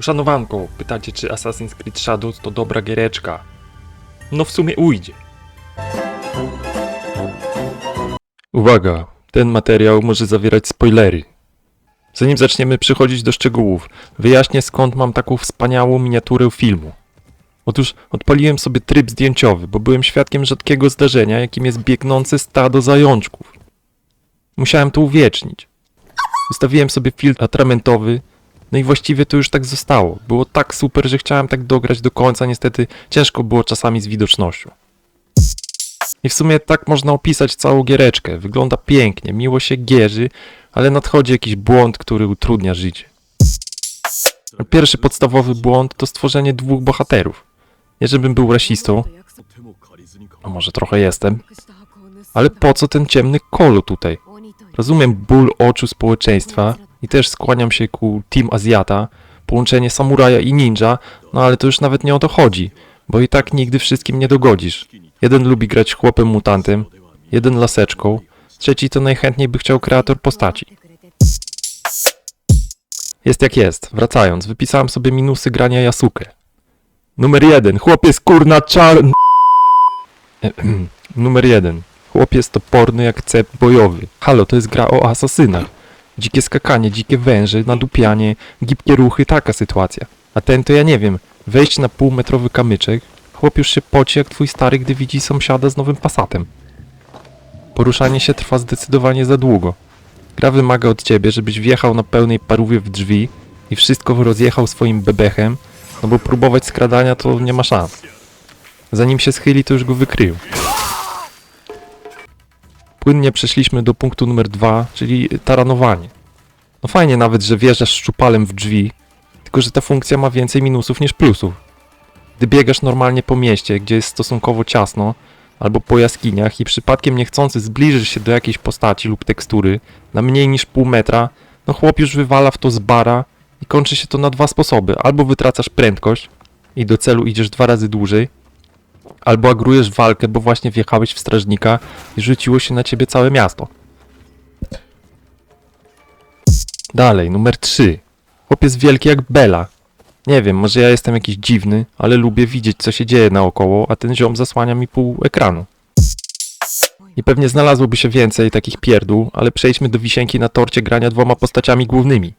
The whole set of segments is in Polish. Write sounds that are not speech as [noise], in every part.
Uszanowanko, pytacie czy Assassin's Creed Shadows to dobra giereczka? No w sumie ujdzie. Uwaga, ten materiał może zawierać spoilery. Zanim zaczniemy przechodzić do szczegółów, wyjaśnię skąd mam taką wspaniałą miniaturę filmu. Otóż odpaliłem sobie tryb zdjęciowy, bo byłem świadkiem rzadkiego zdarzenia, jakim jest biegnące stado zajączków. Musiałem to uwiecznić. Ustawiłem sobie filtr atramentowy, no i właściwie to już tak zostało. Było tak super, że chciałem tak dograć do końca, niestety ciężko było czasami z widocznością. I w sumie tak można opisać całą giereczkę. Wygląda pięknie, miło się gierzy, ale nadchodzi jakiś błąd, który utrudnia życie. Pierwszy podstawowy błąd to stworzenie dwóch bohaterów. Nie żebym był rasistą, a może trochę jestem, ale po co ten ciemny kolo tutaj? Rozumiem ból oczu społeczeństwa i też skłaniam się ku Team Azjata, połączenie samuraja i ninja, no ale to już nawet nie o to chodzi, bo i tak nigdy wszystkim nie dogodzisz. Jeden lubi grać chłopem mutantem, jeden laseczką, trzeci to najchętniej by chciał kreator postaci. Jest jak jest. Wracając, wypisałem sobie minusy grania Yasuke. Numer jeden. Chłopiec kurna czarn... [clears throat] Numer jeden. Chłopiec toporny jak cep bojowy. Halo, to jest gra o asasynach. Dzikie skakanie, dzikie węże, nadupianie, gibkie ruchy, taka sytuacja. A ten to ja nie wiem, wejść na półmetrowy kamyczek, chłop już się poci jak twój stary, gdy widzi sąsiada z nowym pasatem. Poruszanie się trwa zdecydowanie za długo. Gra wymaga od ciebie, żebyś wjechał na pełnej parówie w drzwi i wszystko rozjechał swoim bebechem, no bo próbować skradania to nie ma szans. Zanim się schyli, to już go wykryją. Płynnie przeszliśmy do punktu numer dwa, czyli taranowanie. No fajnie nawet, że wjeżdżasz szczupalem w drzwi, tylko że ta funkcja ma więcej minusów niż plusów. Gdy biegasz normalnie po mieście, gdzie jest stosunkowo ciasno, albo po jaskiniach i przypadkiem niechcący zbliżysz się do jakiejś postaci lub tekstury na mniej niż pół metra, no chłop już wywala w to z bara i kończy się to na dwa sposoby. Albo wytracasz prędkość i do celu idziesz dwa razy dłużej, albo agrujesz walkę, bo właśnie wjechałeś w strażnika i rzuciło się na ciebie całe miasto. Dalej, numer 3. Chłopiec wielki jak Bela. Nie wiem, może ja jestem jakiś dziwny, ale lubię widzieć, co się dzieje naokoło, a ten ziom zasłania mi pół ekranu. I pewnie znalazłoby się więcej takich pierdół, ale przejdźmy do wisienki na torcie grania dwoma postaciami głównymi.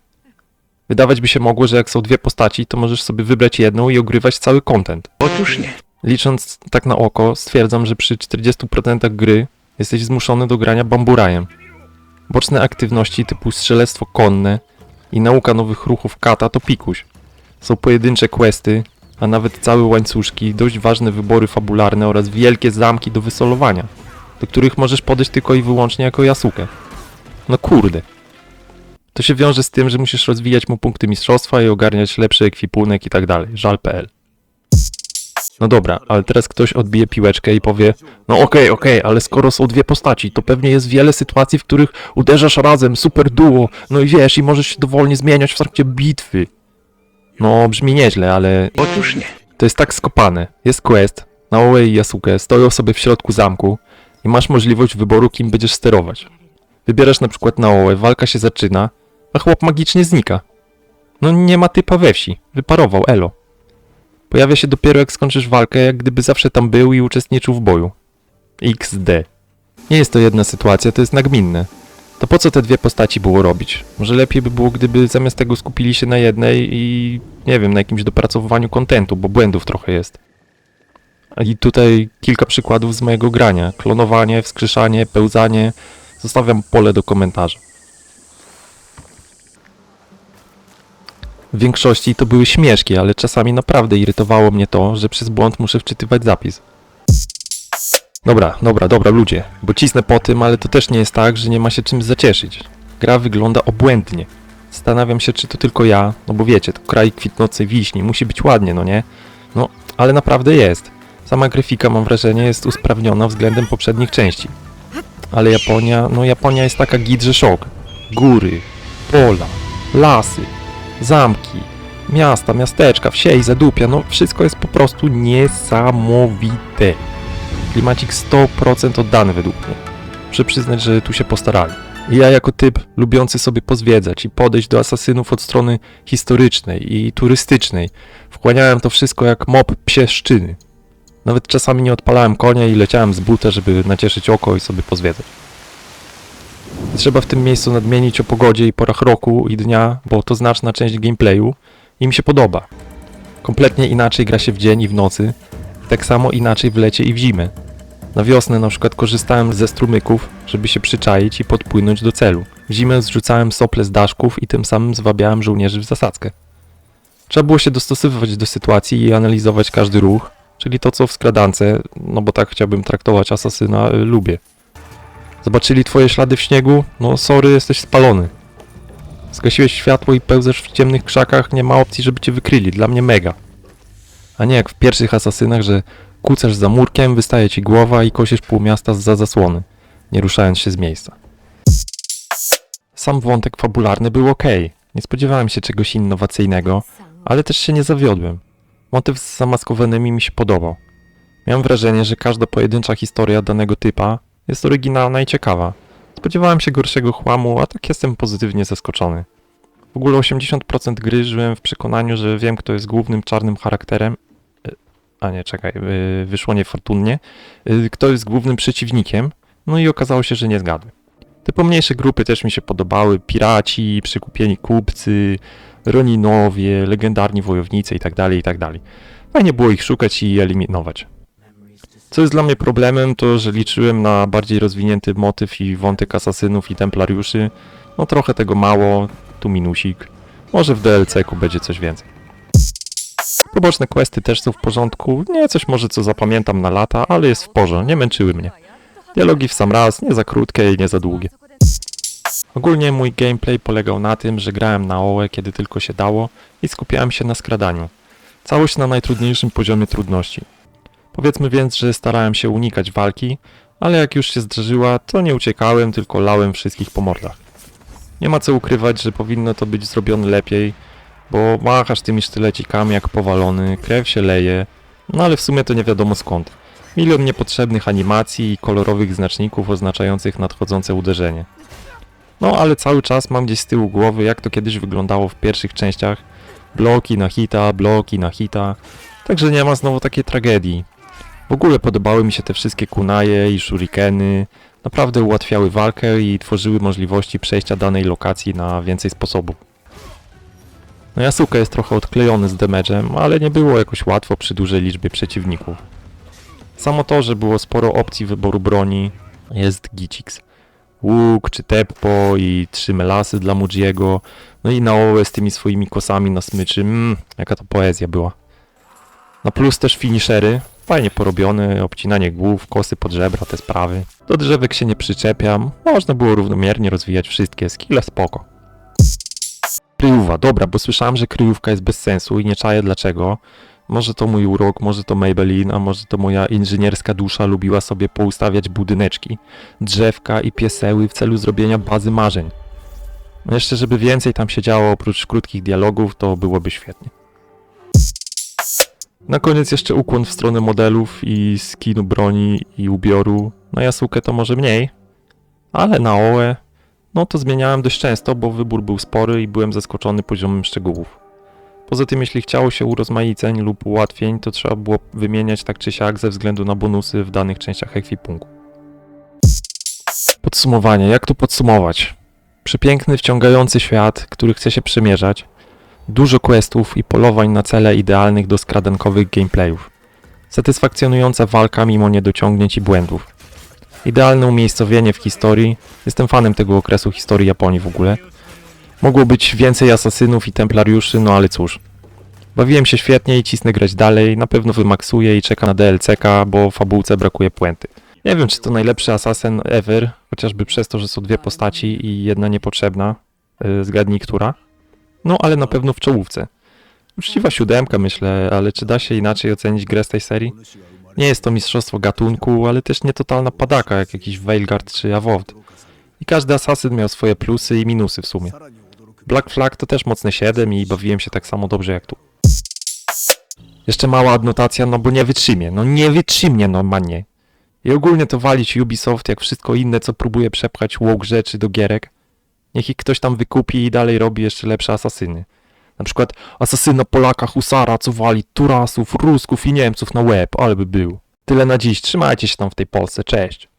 Wydawać by się mogło, że jak są dwie postaci, to możesz sobie wybrać jedną i ogrywać cały content. Otóż nie. Licząc tak na oko, stwierdzam, że przy 40% gry jesteś zmuszony do grania bamburajem. Boczne aktywności typu strzelectwo konne i nauka nowych ruchów kata to pikuś. Są pojedyncze questy, a nawet całe łańcuszki, dość ważne wybory fabularne oraz wielkie zamki do wysolowania, do których możesz podejść tylko i wyłącznie jako Yasuke. No kurde. To się wiąże z tym, że musisz rozwijać mu punkty mistrzostwa i ogarniać lepszy ekwipunek i tak dalej. Żal.pl no dobra, ale teraz ktoś odbije piłeczkę i powie No okej, okej, ale skoro są dwie postaci, to pewnie jest wiele sytuacji, w których uderzasz razem, super duo, no i wiesz, i możesz się dowolnie zmieniać w trakcie bitwy. No, brzmi nieźle, ale Otóż nie. to jest tak skopane. Jest quest, Naoe i Yasuke stoją sobie w środku zamku i masz możliwość wyboru, kim będziesz sterować. Wybierasz na przykład Naoe, walka się zaczyna, a chłop magicznie znika. No nie ma typa we wsi, wyparował, elo. Pojawia się dopiero jak skończysz walkę, jak gdyby zawsze tam był i uczestniczył w boju. XD. Nie jest to jedna sytuacja, to jest nagminne. To po co te dwie postaci było robić? Może lepiej by było, gdyby zamiast tego skupili się na jednej i nie wiem, na jakimś dopracowywaniu kontentu, bo błędów trochę jest. I tutaj kilka przykładów z mojego grania. Klonowanie, wskrzeszanie, pełzanie. Zostawiam pole do komentarza. W większości to były śmieszki, ale czasami naprawdę irytowało mnie to, że przez błąd muszę wczytywać zapis. Dobra, dobra, dobra, ludzie, bo cisnę po tym, ale to też nie jest tak, że nie ma się czym zacieszyć. Gra wygląda obłędnie. Zastanawiam się, czy to tylko ja, no bo wiecie, to kraj kwitnącej wiśni, musi być ładnie, no nie? No, ale naprawdę jest. Sama grafika, mam wrażenie, jest usprawniona względem poprzednich części. Ale Japonia, no Japonia jest taka git, że szok. Góry, pola, lasy, zamki, miasta, miasteczka, wsie i zadupia, no wszystko jest po prostu niesamowite. Klimacik 100% oddany według mnie. Muszę przyznać, że tu się postarali. Ja jako typ lubiący sobie pozwiedzać i podejść do asasynów od strony historycznej i turystycznej, wchłaniałem to wszystko jak mop psie szczyny. Nawet czasami nie odpalałem konia i leciałem z buta, żeby nacieszyć oko i sobie pozwiedzać. Trzeba w tym miejscu nadmienić o pogodzie i porach roku i dnia, bo to znaczna część gameplayu i mi się podoba. Kompletnie inaczej gra się w dzień i w nocy, tak samo inaczej w lecie i w zimę. Na wiosnę na przykład korzystałem ze strumyków, żeby się przyczaić i podpłynąć do celu. W zimę zrzucałem sople z daszków i tym samym zwabiałem żołnierzy w zasadzkę. Trzeba było się dostosowywać do sytuacji i analizować każdy ruch, czyli to co w skradance, no bo tak chciałbym traktować asasyna, y, lubię. Zobaczyli twoje ślady w śniegu? No sorry, jesteś spalony. Zgasiłeś światło i pełzasz w ciemnych krzakach, nie ma opcji, żeby cię wykryli. Dla mnie mega. A nie jak w pierwszych asasynach, że kucasz za murkiem, wystaje ci głowa i kosisz pół miasta za zasłony, nie ruszając się z miejsca. Sam wątek fabularny był ok. Nie spodziewałem się czegoś innowacyjnego, ale też się nie zawiodłem. Motyw z zamaskowanymi mi się podobał. Miałem wrażenie, że każda pojedyncza historia danego typa jest oryginalna i ciekawa. Spodziewałem się gorszego chłamu, a tak jestem pozytywnie zaskoczony. W ogóle 80% gry żyłem w przekonaniu, że wiem, kto jest głównym czarnym charakterem. E, A nie, czekaj, e, wyszło niefortunnie. E, Kto jest głównym przeciwnikiem? No i okazało się, że nie zgadłem. Te pomniejsze grupy też mi się podobały. Piraci, przykupieni kupcy, Roninowie, legendarni wojownicy itd., itd. Fajnie było ich szukać i eliminować. Co jest dla mnie problemem, to że liczyłem na bardziej rozwinięty motyw i wątek asasynów i templariuszy. No trochę tego mało, tu minusik. Może w DLC-ku będzie coś więcej. Poboczne questy też są w porządku. Nie coś może co zapamiętam na lata, ale jest w porządku, nie męczyły mnie. Dialogi w sam raz, nie za krótkie i nie za długie. Ogólnie mój gameplay polegał na tym, że grałem na OE kiedy tylko się dało i skupiałem się na skradaniu. Całość na najtrudniejszym poziomie trudności. Powiedzmy więc, że starałem się unikać walki, ale jak już się zdarzyła, to nie uciekałem, tylko lałem wszystkich po mordach. Nie ma co ukrywać, że powinno to być zrobione lepiej, bo machasz tymi sztylecikami jak powalony, krew się leje, no ale w sumie to nie wiadomo skąd. Milion niepotrzebnych animacji i kolorowych znaczników oznaczających nadchodzące uderzenie. No ale cały czas mam gdzieś z tyłu głowy, jak to kiedyś wyglądało w pierwszych częściach. Bloki na hita, bloki na hita. Także nie ma znowu takiej tragedii. W ogóle podobały mi się te wszystkie kunaje i shurikeny. Naprawdę ułatwiały walkę i tworzyły możliwości przejścia danej lokacji na więcej sposobów. No Yasuke jest trochę odklejony z damage'em, ale nie było jakoś łatwo przy dużej liczbie przeciwników. Samo to, że było sporo opcji wyboru broni, jest gicix. Łuk czy teppo i trzy melasy dla Mujiego, no i Naoe z tymi swoimi kosami na smyczy, mmm, jaka to poezja była. Na plus też finishery, fajnie porobione, obcinanie głów, kosy pod żebra, te sprawy. Do drzewek się nie przyczepiam, można było równomiernie rozwijać wszystkie, skille spoko. Kryjówka, dobra, bo słyszałem, że kryjówka jest bez sensu i nie czaję dlaczego. Może to mój urok, może to Maybelline, a może to moja inżynierska dusza lubiła sobie poustawiać budyneczki, drzewka i pieseły w celu zrobienia bazy marzeń. No jeszcze, żeby więcej tam się działo oprócz krótkich dialogów, to byłoby świetnie. Na koniec jeszcze ukłon w stronę modelów i skinu broni i ubioru. Na Yasuke to może mniej, ale na Oe no to zmieniałem dość często, bo wybór był spory i byłem zaskoczony poziomem szczegółów. Poza tym, jeśli chciało się urozmaiceń lub ułatwień, to trzeba było wymieniać tak czy siak ze względu na bonusy w danych częściach ekwipunku. Podsumowanie. Jak to podsumować? Przepiękny, wciągający świat, który chce się przemierzać. Dużo questów i polowań na cele idealnych do skradankowych gameplayów. Satysfakcjonująca walka mimo niedociągnięć i błędów. Idealne umiejscowienie w historii. Jestem fanem tego okresu historii Japonii w ogóle. Mogło być więcej asasynów i templariuszy, no ale cóż. Bawiłem się świetnie i cisnę grać dalej, na pewno wymaksuję i czekam na DLC-ka, bo fabułce brakuje puenty. Nie wiem, czy to najlepszy asasyn ever, chociażby przez to, że są dwie postaci i jedna niepotrzebna. Yy, zgadnij, która? No, ale na pewno w czołówce. Uczciwa siódemka, myślę, ale czy da się inaczej ocenić grę z tej serii? Nie jest to mistrzostwo gatunku, ale też nie totalna padaka, jak jakiś Veilguard czy Avowed. I każdy asasyn miał swoje plusy i minusy w sumie. Black Flag to też mocne 7 i bawiłem się tak samo dobrze jak tu. Jeszcze mała adnotacja, no bo nie wytrzymie, no nie wytrzymie normalnie. I ogólnie to walić Ubisoft jak wszystko inne, co próbuje przepchać woke rzeczy do gierek. Niech ich ktoś tam wykupi i dalej robi jeszcze lepsze asasyny. Na przykład asasyna Polaka Husara, co wali Turasów, Rusków i Niemców na łeb, ale by był. Tyle na dziś, trzymajcie się tam w tej Polsce, cześć.